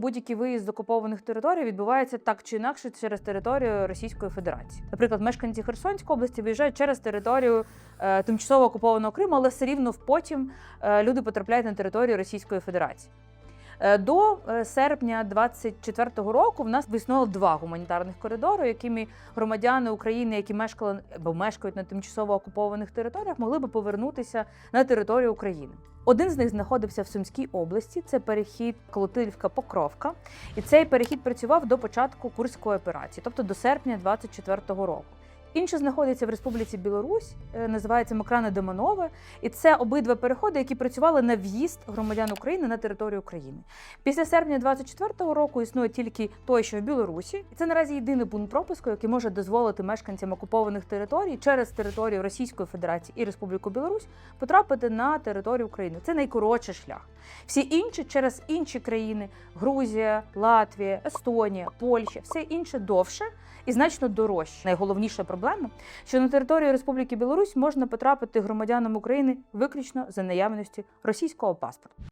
Будь-який виїзд з окупованих територій відбувається так чи інакше через територію Російської Федерації. Наприклад, мешканці Херсонської області виїжджають через територію е, тимчасово окупованого Криму, але все рівно потім е, люди потрапляють на територію Російської Федерації. Е, До е, серпня 24-го року в нас існувало два гуманітарних коридори, якими громадяни України, які мешкали або мешкають на тимчасово окупованих територіях, могли би повернутися на територію України. Один з них знаходився в Сумській області. Це перехід Колотилівка-Покровка, і цей перехід працював до початку курської операції, тобто до серпня 24-го року. Інший знаходиться в Республіці Білорусь, е, називається Мокране Демонове, і це обидва переходи, які працювали на в'їзд громадян України на територію України. Після серпня 24-го року існує тільки той, що в Білорусі, і це наразі єдиний пункт пропуску, який може дозволити мешканцям окупованих територій через територію Російської Федерації і Республіку Білорусь потрапити на територію України. Це найкоротший шлях. Всі інші через інші країни: Грузія, Латвія, Естонія, Польща, все інше довше і значно дорожче. Найголовніша проблема, що на територію Республіки Білорусь можна потрапити громадянам України виключно за наявності російського паспорта.